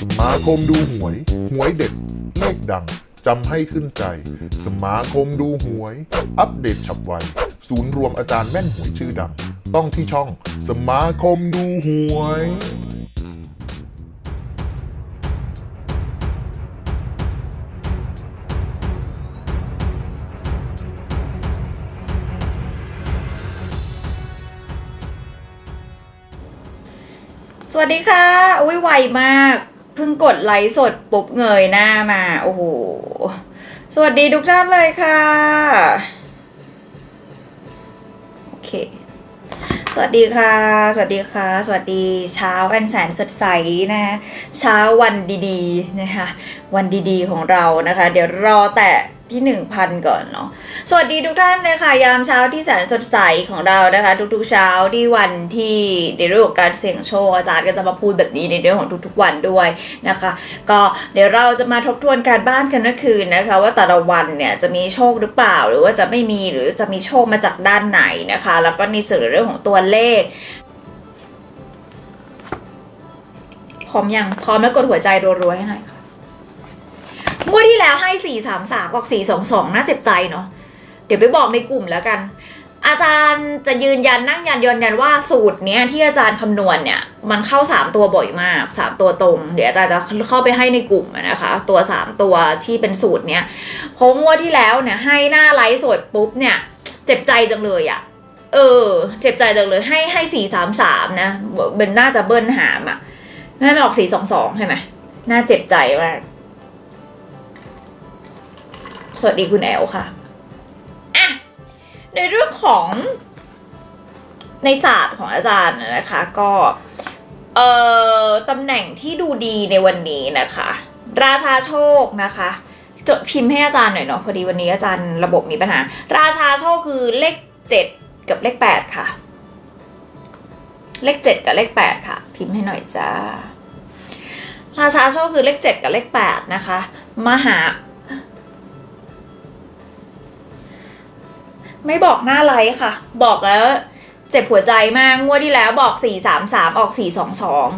สมาคมดูหวย หวยเด็ดเลขดังจำให้ขึ้นใจ สมาคมดูหวย อัปเดตฉับไว ศูนย์รวมอาจารย์แม่นหวยชื่อดัง ต้องที่ช่อง สมาคมดูหวยสวัสดีค่ะ อุ้ยไวมาก พิ่งกดไลค์สดปุ๊บเงยหน้ามา โอ้โห สวัสดีทุกท่านเลยค่ะ โอเค สวัสดีค่ะ สวัสดีค่ะ สวัสดีเช้าวันแสนสดใสนะเช้าวันดีๆนะคะ วันดีๆของเรานะคะ เดี๋ยวรอแต่ ที่หนึ่งพันก่อนเนาะสวัสดีทุกท่านเลยค่ะ ยามเช้าที่แสนสดใสของเรานะคะ ทุกๆเช้าที่วันที่ในเรื่องของการเสี่ยงโชคอาจารย์ก็จะมาพูดแบบนี้ในเรื่องของทุกๆวันด้วยนะคะ ก็เดี๋ยวเราจะมาทบทวนการบ้านกันเมื่อคืนนะคะ ว่าแต่ละวันเนี่ยจะมีโชคหรือเปล่า หรือว่าจะไม่มีหรือจะมีโชคมาจากด้านไหนนะคะ แล้วก็ในส่วนเรื่องของตัวเลขพร้อมยังพร้อมแล้วกดหัวใจรัวๆให้หน่อยค่ะ งวดที่แล้วให้สี่สามสามบอกสี่สองสองน่าเจ็บใจเนาะเดี๋ยวไปบอกในกลุ่มแล้วกัน อาจารย์จะยืนยันนั่งยันยืนยันว่าสูตรเนี้ยที่อาจารย์คำนวณเนี่ย มันเข้าสามตัวบ่อยมากสามตัวตรง เดี๋ยวอาจารย์จะเข้าไปให้ในกลุ่มนะคะ ตัวสามตัวที่เป็นสูตรเนี้ยเพราะงวดที่แล้วเนี่ยให้หน้าไลฟ์สดปุ๊บเนี่ย เจ็บใจจังเลยอะเออ เจ็บใจจังเลยให้ให้สี่สามสามนะเป็นน่าจะเบิ้ลหามอะน่าจะออกสี่สองสองใช่ไหมน่าเจ็บใจมาก สวัสดีคุณแอลค่ะอะในเรื่องของในศาสตร์ของอาจารย์นะคะ ก็เอ่อตำแหน่งที่ดูดีในวันนี้นะคะ ราชาโชคนะคะจดพิมพ์ให้อาจารย์หน่อยเนาะพอดีวันนี้อาจารย์ระบบมีปัญหา ราชาโชคคือเลขเจ็ดกับเลขแปดค่ะ เลขเจ็ดกับเลขแปดค่ะ พิมพ์ให้หน่อยจ้าราชาโชคคือเลขเจ็ดกับเลขแปดนะคะ มหา ไม่บอกหน้าไลฟ์ค่ะ บอกแล้วเจ็บหัวใจมากงวดที่แล้วบอกสี่สามสามออกสี่สองสอง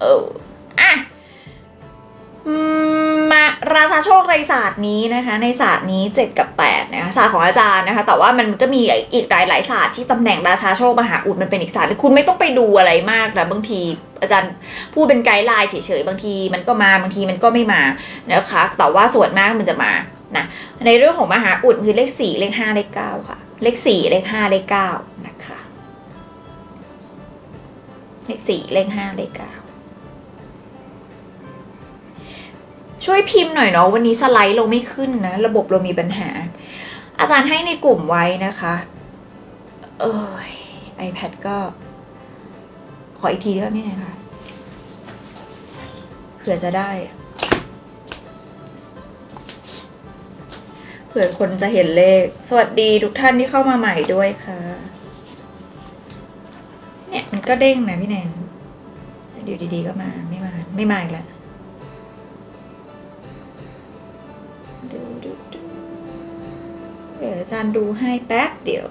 เอออะมาราชาโชคในศาสตร์นี้นะคะ ในศาสตร์นี้เจ็ดกับแปดนะคะศาสตร์ของอาจารย์นะคะ แต่ว่ามันก็มีอีกหลายหลายศาสตร์ที่ตำแหน่งราชาโชคมหาอุดมันเป็นอีกศาสตร์คุณไม่ต้องไปดูอะไรมากนะบางทีอาจารย์พูดเป็นไกด์ไลน์เฉยๆบางทีมันก็มาบางทีมันก็ไม่มานะคะแต่ว่าส่วนมากมันจะมา นะในเรื่องของมหาอุดคือเลขสี่เลขห้าเลขเก้าค่ะ เลขสี่เลขห้าเลขเก้านะคะเลขสี่เลขห้าเลขเก้าช่วยพิมพ์หน่อยเนาะวันนี้สไลด์เราไม่ขึ้นนะ ระบบเรามีปัญหา อาจารย์ให้ในกลุ่มไว้นะคะ เอ้ย iPad ก็ ขออีกทีได้ไหมนะคะเผื่อจะได้ ผื่อคนจะเห็นเลข สวัสดีทุกท่านที่เข้ามาใหม่ด้วยค่ะ เนี่ยมันก็เด้งนะพี่แนนเดี๋ยวดีๆก็มาไม่มาไม่มาอีกแล้วดูดูดูเดี๋ยวอาจารย์ดูให้แป๊บเดียว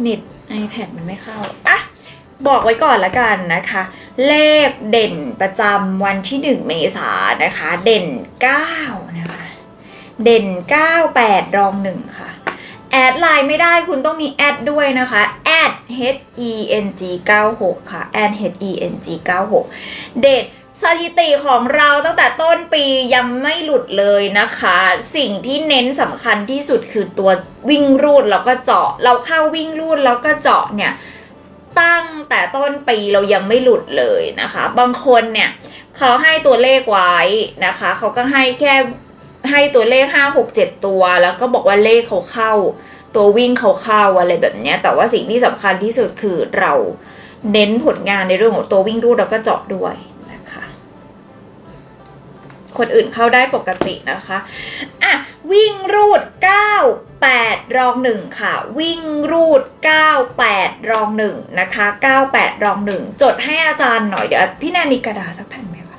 เน็ต iPad มันไม่เข้าอะบอกไว้ก่อนละกันนะคะ เลขเด่นประจำวันที่ 1 เมษายนนะคะ เด่น 9 นะคะ เด่น 9 8 รอง 1 ค่ะ แอดไลน์ไม่ได้คุณต้องมีแอดด้วยนะคะแอด h e n g 9 6ค่ะแอด h e n g 9 6เด็ด สถิติของเราตั้งแต่ต้นปียังไม่หลุดเลยนะคะ สิ่งที่เน้นสำคัญที่สุดคือตัววิ่งรูดแล้วก็เจาะ เราเข้าวิ่งรูดแล้วก็เจาะเนี่ยตั้งแต่ต้นปีเรายังไม่หลุดเลยนะคะ บางคนเนี่ยเขาให้ตัวเลขไว้นะคะ เขาก็ให้แค่ให้ตัวเลขห้าหกเจ็ดตัว แล้วก็บอกว่าเลขเขาเข้า ตัววิ่งเขาเข้าอะไรแบบนี้แต่ว่าสิ่งที่สำคัญที่สุดคือเราเน้นผลงานในเรื่องของตัววิ่งรูดแล้วก็เจาะด้วย คนอื่นเข้าได้ปกตินะคะอะวิ่งรูด 9 8 รอง 1 ค่ะ วิ่งรูด 9 8 รอง 1 นะคะ 9 8 รอง 1 จดให้อาจารย์หน่อยเดี๋ยวพี่แนนมีกระดาษสักแผ่นไหมคะ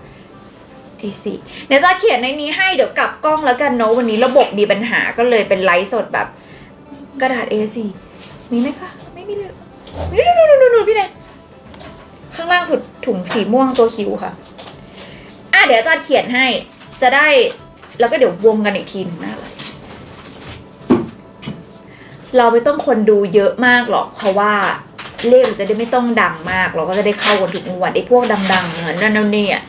ไอสิเดี๋ยวจะเขียนในนี้ให้เดี๋ยวกลับกล้องแล้วกันเนาะวันนี้ระบบมีปัญหาก็เลยเป็นไลฟ์สดแบบ กระดาษ A4 มีไหมคะไม่มีเลยนี่ดูดูดูดูพี่แนนข้างล่างสุดถุงสีม่วงตัวคิวค่ะ อะเดี๋ยวอาจารย์เขียนให้ จะได้แล้วก็เดี๋ยววงกันอีกทีหนึงหน้าเลยเราไม่ต้องคนดูเยอะมากหรอกเพราะว่าเลขจะได้ไม่ต้องดังมาก เราก็จะได้เข้ากันทุกวันไอ้พวกดังๆเหมือนนั่นนั่นนี่อะ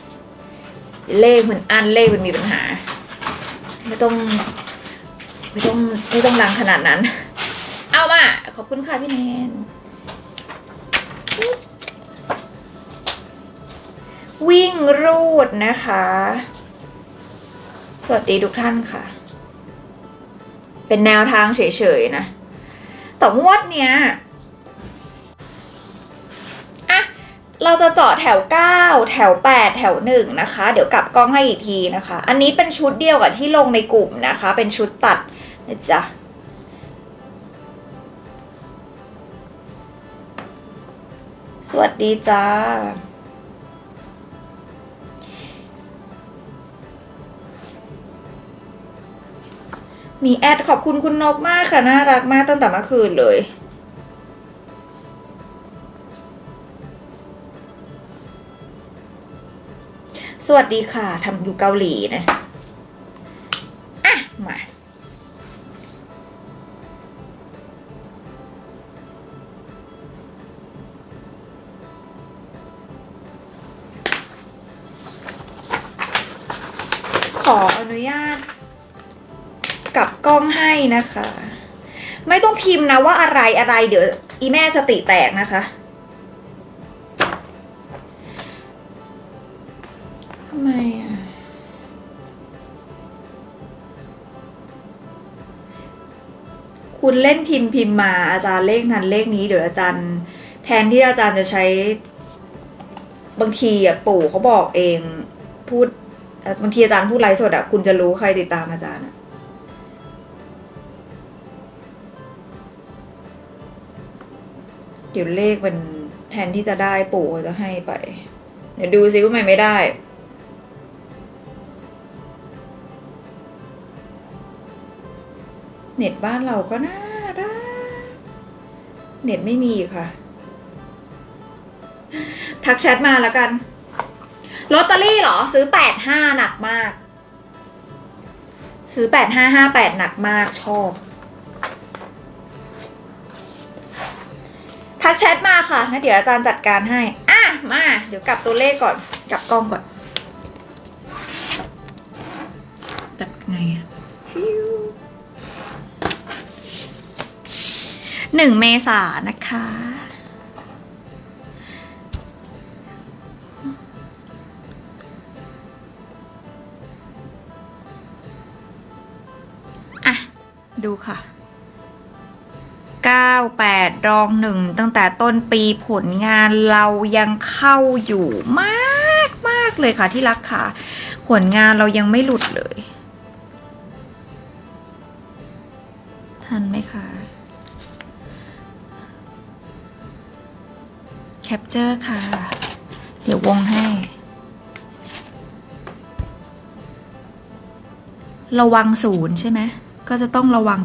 เลขมันอันเลขมันมีปัญหา ไม่ต้อง ไม่ต้องไม่ต้องดังขนาดนั้น เอามาขอบคุณค่ะพี่เนน วิ่งรูดนะคะ สวัสดีทุกท่านค่ะ เป็นแนวทางเฉยๆนะ แต่งวดเนี้ยอะเราจะเจาะแถว 9 แถว 8 แถว 1 นะคะ เดี๋ยวกลับกล้องให้อีกทีนะคะ อันนี้เป็นชุดเดียวกับที่ลงในกลุ่มนะคะ เป็นชุดตัดนะจ๊ะสวัสดีจ้า มีแอดขอบคุณคุณนกมากค่ะ น่ารักมากตั้งแต่เมื่อคืนเลย สวัสดีค่ะทำอยู่เกาหลีนะอะ มาขออนุ กลับกล้องให้นะคะ ไม่ต้องพิมพ์นะว่าอะไรอะไรเดี๋ยวอีแม่สติแตกนะคะทำไมอะคุณเล่นพิมพ์พิมพ์มาอาจารย์เลขนั้นเลขนี้เดี๋ยวอาจารย์ แทนที่อาจารย์จะใช้ บางทีอะปู่เขาบอกเองพูดบางทีอาจารย์พูดไลฟ์สดอะคุณจะรู้ใครติดตามอาจารย์อะ เดี๋ยวเลขมันแทนที่จะได้ปู่เขาจะให้ไป เดี๋ยวดูซิว่ามันไม่ได้เน็ตบ้านเราก็น่าได้เน็ตไม่มีค่ะ ทักแชทมาแล้วกันลอตเตอรี่เหรอ ซื้อแปดห้าหนักมาก ซื้อแปดห้าห้าแปดหนักมากชอบ ทักแชทมาค่ะนะเดี๋ยวอาจารย์จัดการให้ อะ มา เดี๋ยวกลับตัวเลขก่อน กลับกล้องก่อนกลับไงอะหนึ่งเมษานะคะ รองหนึ่งตั้งแต่ต้นปีผลงานเรายังเข้าอยู่มากมากเลยค่ะที่รักค่ะ ผลงานเรายังไม่หลุดเลย ทันไหมคะแคปเจอร์ค่ะ เดี๋ยววงให้ ระวังศูนย์ใช่ไหมก็จะต้องระวัง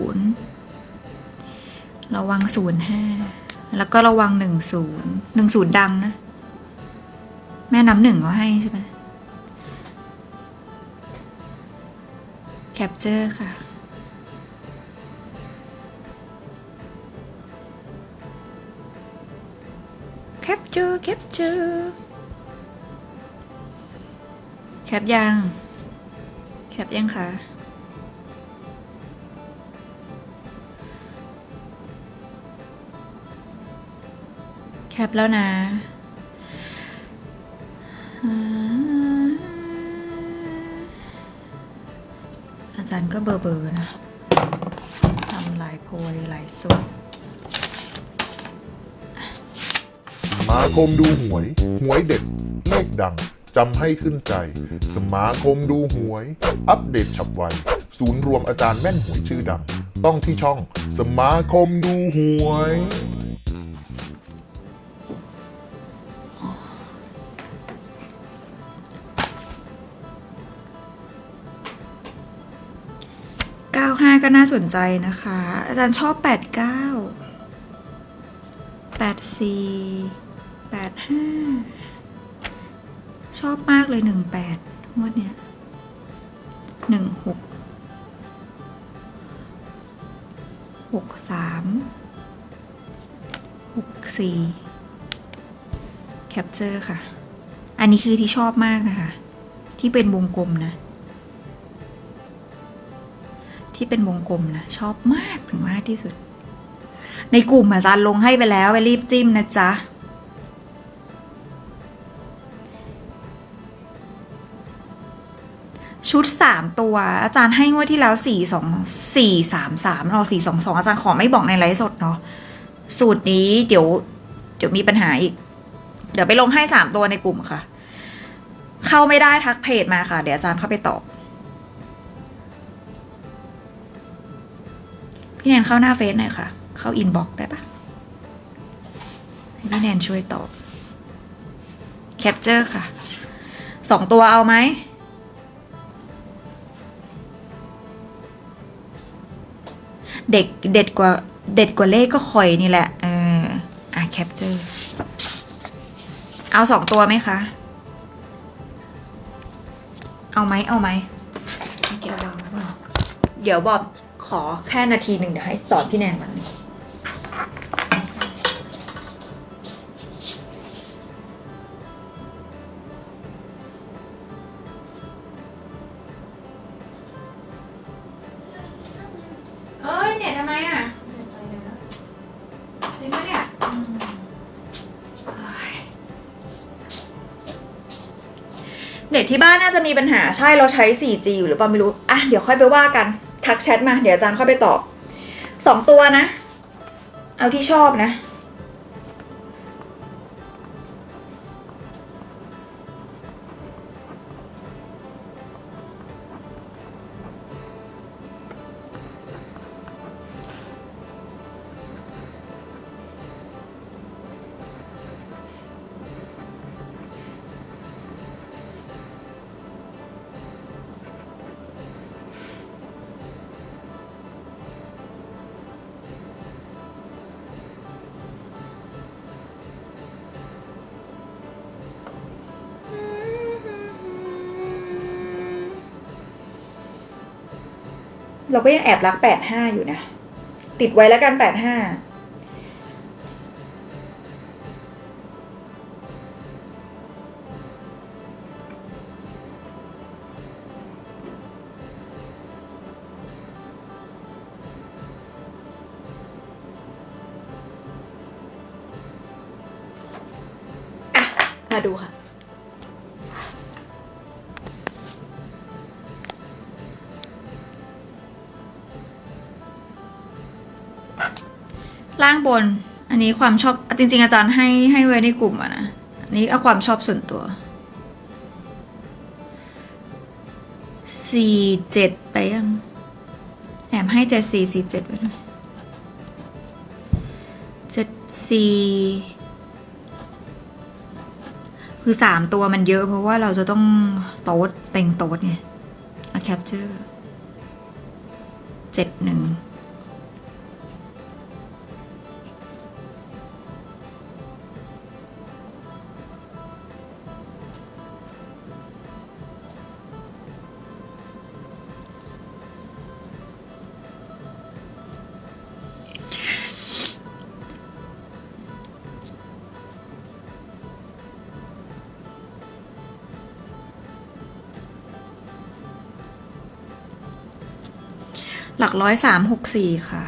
90 ระวัง05แล้วก็ระวัง10 10ดังนะ แม่น้ำหนึ่งเขาให้ใช่ไหมแคปเจอร์ค่ะ แคปเจอร์แคปเจอร์แคปยัง แคปยังคะ ปแล้วนะอาจารย์ก็เบอร์เบอร์นะทำหลายโพยหลายสุดสมาคมดูหวย หวยเด็ดเลขดัง จำให้ขึ้นใจ สมาคมดูหวย อัปเดตฉับไว ศูนย์รวมอาจารย์แม่นหวยชื่อดัง ต้องที่ช่อง สมาคมดูหวย ก็น่าสนใจนะคะ อาจารย์ชอบแปดเก้าแปดสี่แปดห้าชอบมากเลยหนึ่งแปดงวดเนี้ยหนึ่งหกหกสามหกสี่แคปเจอร์ค่ะ อันนี้คือที่ชอบมากนะคะ ที่เป็นวงกลมนะ ที่เป็นวงกลมนะ ชอบมากถึงมากที่สุด ในกลุ่มอาจารย์ลงให้ไปแล้วไปรีบจิ้มนะจ๊ะชุดสามตัว อาจารย์ให้งวดที่แล้วสี่สองสี่สามสามเราสี่สองสองอาจารย์ขอไม่บอกในไลฟ์สดเนาะสูตรนี้เดี๋ยว เดี๋ยวมีปัญหาอีก เดี๋ยวไปลงให้สามตัวในกลุ่มค่ะ เข้าไม่ได้ทักเพจมาค่ะ เดี๋ยวอาจารย์เข้าไปตอบ พี่แนนเข้าหน้าเฟซหน่อยค่ะ เข้าอินบ็อกซ์ได้ปะให้พี่แนนช่วยตอบแคปเจอร์ค่ะ สองตัวเอาไหม เด็กเด็ดกว่าเด็ดกว่าเลขก็คอยนี่แหละ เออ อะแคปเจอร์ เอาสองตัวไหมคะ เอาไหมเอาไหมเดี๋ยววางไว้ก่อนเดี๋ยวบอก ขอแค่นาทีหนึ่งเดี๋ยวให้สอนพี่แนนมันเอ้ยเน็ตทำไมอะจริงปะเนี่ยเน็ตที่บ้านน่าจะมีปัญหาใช่เราใช้ 4G อยู่หรือเปล่าไม่รู้ อะ เดี๋ยวค่อยไปว่ากัน ทักแชทมา เดี๋ยวอาจารย์เข้าไปตอบสองตัวนะ เอาที่ชอบนะ เราก็ยังแอบรักแปดห้าอยู่นะ ติดไว้แล้วกันแปดห้ามาดูค่ะ ล่างบน อันนี้ความชอบจริง ๆ อาจารย์ให้ให้ไว้ในกลุ่มอะนะอันนี้เอาความชอบส่วนตัวสี่เจ็ดไปยังแอบให้เจ็ดสี่สี่เจ็ดไปด้วยเจ็ดสี่คือสามตัวมันเยอะเพราะว่าเราจะต้องโต๊ดเต็งโต๊ดไงอะแคปเจอร์เจ็ดหนึ่ง ลักร้อยสามหกสี่ค่ะ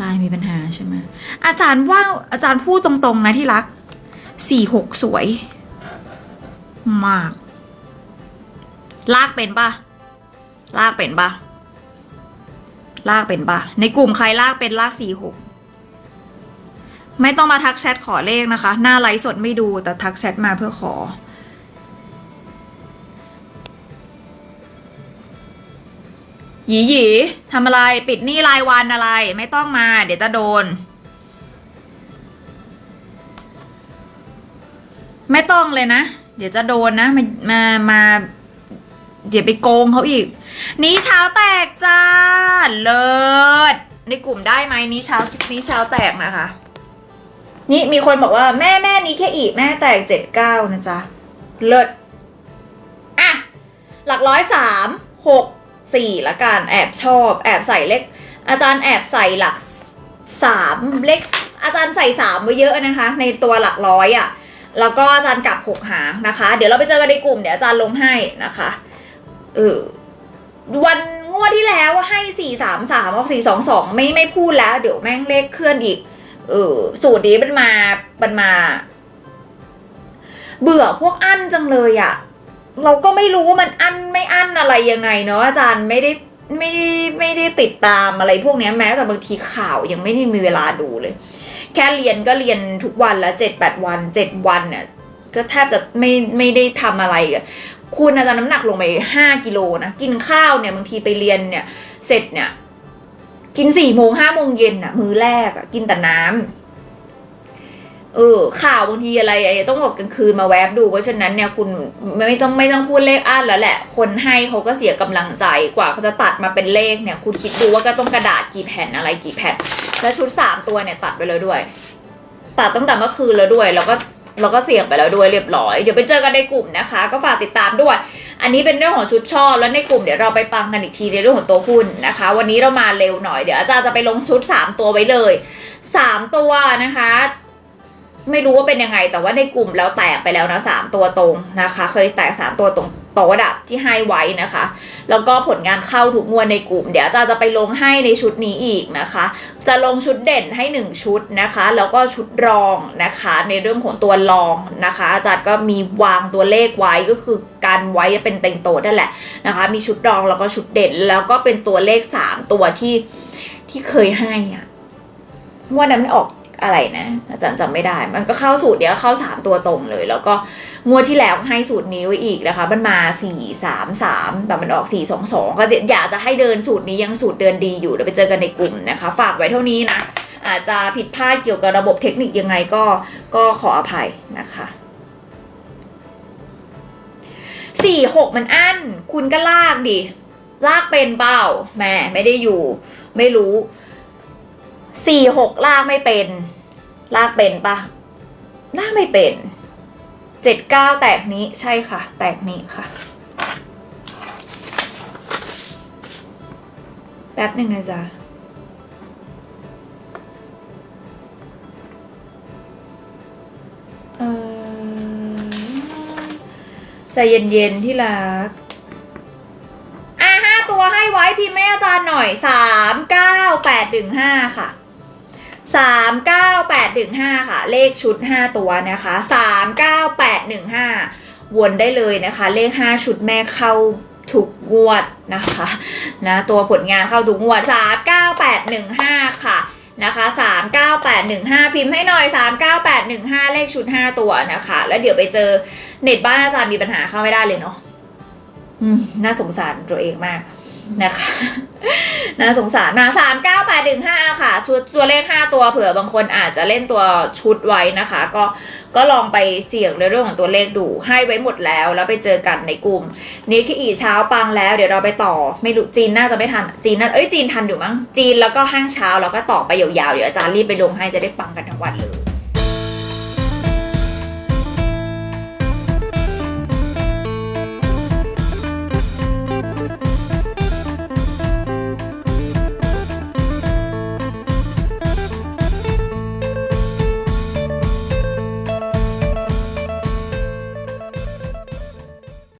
ลายมีปัญหาใช่ไหมอาจารย์ว่าอาจารย์พูดตรงๆนะที่รักสี่หกสวย มาก ลากเป็นปะลากเป็นปะลากเป็นปะในกลุ่มใครลากเป็นลากสี่หกไม่ต้องมาทักแชทขอเลขนะคะ หน้าไลฟ์สดไม่ดูแต่ทักแชทมาเพื่อขอ หยีหยีทำอะไรปิดหนี้รายวันอะไร ไม่ต้องมา เดี๋ยวจะโดน ไม่ต้องเลยนะ เดี๋ยวจะโดนนะ มามามาเดี๋ยวไปโกงเขาอีก นี้เช้าแตกจ้า เลิศในกลุ่มได้ไหมนี้เช้านี้เช้าแตกนะคะ นี่มีคนบอกว่าแม่แม่นี้แค่อีกแม่แตกเจ็ดเก้านะจ๊ะ เลิศอะ หลักร้อยสามหก สี่ละกันแอบชอบแอบใส่เลขอาจารย์แอบใส่หลักสามเลขอาจารย์ใส่สามไว้เยอะนะคะ ในตัวหลักร้อยอะ่ะแล้วก็อาจารย์กลับหกหางนะคะ เดี๋ยวเราไปเจอกันในกลุ่มเดี๋ยวอาจารย์ลงให้นะคะเออวันงวดที่แล้วให้สี่สามสามออกสี่สองสองไม่ไม่พูดแล้ว เดี๋ยวแม่งเลขเคลื่อนอีก เออสูตรนี้มันมามันมา เบื่อพวกอั้นจังเลยอะ่ะ เราก็ไม่รู้ว่ามันอั้นไม่อั้นอะไรยังไงเนาะอาจารย์ไม่ได้ไม่ได้ไม่ได้ติดตามอะไรพวกนี้แม้แต่บางทีข่าวยังไม่ได้มีเวลาดูเลย แค่เรียนก็เรียนทุกวันละเจ็ดแปดวันเจ็ดวันเนี่ยก็แทบจะไม่ไม่ได้ทำอะไรคุณอาจารย์น้ำหนักลงไปห้ากิโลนะกินข้าวเนี่ยบางทีไปเรียนเนี่ย เสร็จเนี่ย กินสี่โมงห้าโมงเย็นอะมื้อแรกอะกินแต่น้ำ เออข่าวบางทีอะไรต้องบอกกลางคืนมาแวบดู เพราะฉะนั้นเนี่ยคุณไม่ต้องไม่ต้องพูดเลขอั้นแล้วแหละ คนให้เขาก็เสียกำลังใจกว่าเขาจะตัดมาเป็นเลขเนี่ย คุณคิดดูว่าก็ต้องกระดาษกี่แผ่นอะไรกี่แผ่นแล้วชุดสามตัวเนี่ยตัดไปแล้วด้วย ตัดตั้งแต่เมื่อคืนแล้วด้วย แล้วก็แล้วก็เสี่ยงไปแล้วด้วยเรียบร้อย เดี๋ยวไปเจอกันในกลุ่มนะคะ ก็ฝากติดตามด้วย อันนี้เป็นเรื่องของชุดชอบแล้วในกลุ่มเดี๋ยวเราไปฟังกันอีกทีในเรื่องของตัวหุ้นนะคะ วันนี้เรามาเร็วหน่อยเดี๋ยวอาจารย์จะไปลงชุดสามตัวไว้เลยสามตัวนะคะ ไม่รู้ว่าเป็นยังไง แต่ว่าในกลุ่มแล้วแตกไปแล้วนะสามตัวตรงนะคะ เคยแตกสามตัวตรงต่อระดับที่ให้ไว้นะคะ แล้วก็ผลงานเข้าทุกงวดในกลุ่ม เดี๋ยวอาจารย์จะไปลงให้ในชุดนี้อีกนะคะ จะลงชุดเด่นให้ 1 ชุดนะคะ แล้วก็ชุดรองนะคะ ในเรื่องของตัวรองนะคะ อาจารย์ก็มีวางตัวเลขไว้ก็คือการไว้เป็นเต็งโตนั่นแหละนะคะ มีชุดรองแล้วก็ชุดเด่น แล้วก็เป็นตัวเลข 3 ตัวที่ที่เคยให้อะงว่านั้นมันออก อะไรนะอาจารย์จำไม่ได้ มันก็เข้าสูตรเดียวเข้า3ตัวตรงเลย แล้วก็งวดที่แล้วให้สูตรนี้ไว้อีกนะคะ มันมา4 3 3แต่มันออก4 2 2ก็อยากจะให้เดินสูตรนี้ยังสูตรเดินดีอยู่เดี๋ยวไปเจอกันในกลุ่มนะคะ ฝากไว้เท่านี้นะอาจจะผิดพลาดเกี่ยวกับระบบเทคนิคยังไงก็ก็ขออภัยนะคะสี่หกมันอั้น คุณก็ลากดิ ลากเป็นเปล่าแม่ไม่ได้อยู่ ไม่รู้ สี่หกลากไม่เป็น ลากเป็นปะลากไม่เป็นเจ็ดเก้าแตกนี้ใช่ค่ะ แตกนี้ค่ะแป๊บหนึ่งนะจ๊ะเออใจเย็นๆที่รักอะห้าตัวให้ไว้พิมพ์ให้อาจารย์หน่อยสามเก้าแปดถึงห้าค่ะ สามเก้าแปดถึงห้าค่ะ เลขชุดห้าตัวนะคะสามเก้าแปดหนึ่งห้าวนได้เลยนะคะ เลขห้าชุดแม่เข้าทุกงวดนะคะนะตัวผลงานเข้าทุกงวดสามเก้าแปดหนึ่งห้าค่ะนะคะสามเก้าแปดหนึ่งห้าพิมพ์ให้หน่อยสามเก้าแปดหนึ่งห้าเลขชุดห้าตัวนะคะ แล้วเดี๋ยวไปเจอเน็ตบ้านอาจารย์มีปัญหาเข้าไม่ได้เลยเนาะน่าสงสารตัวเองมาก นะคะน่าสงสารมาสามเก้าแปดหนึ่งห้าค่ะ ชุดตัวเลขห้าตัวเผื่อบางคนอาจจะเล่นตัวชุดไว้นะคะ ก็ก็ลองไปเสี่ยงในเรื่องของตัวเลขดู ให้ไว้หมดแล้ว แล้วไปเจอกันในกลุ่มนี้ที่อีเช้าปังแล้ว เดี๋ยวเราไปต่อไม่รู้จีนน่าจะไม่ทันจีนน่าเอ้ยจีนทันอยู่มั้งจีนแล้วก็ห้างเช้าแล้วก็ต่อไปยาวๆเดี๋ยวอาจารย์รีบไปลงให้จะได้ปังกันทั้งวันเลย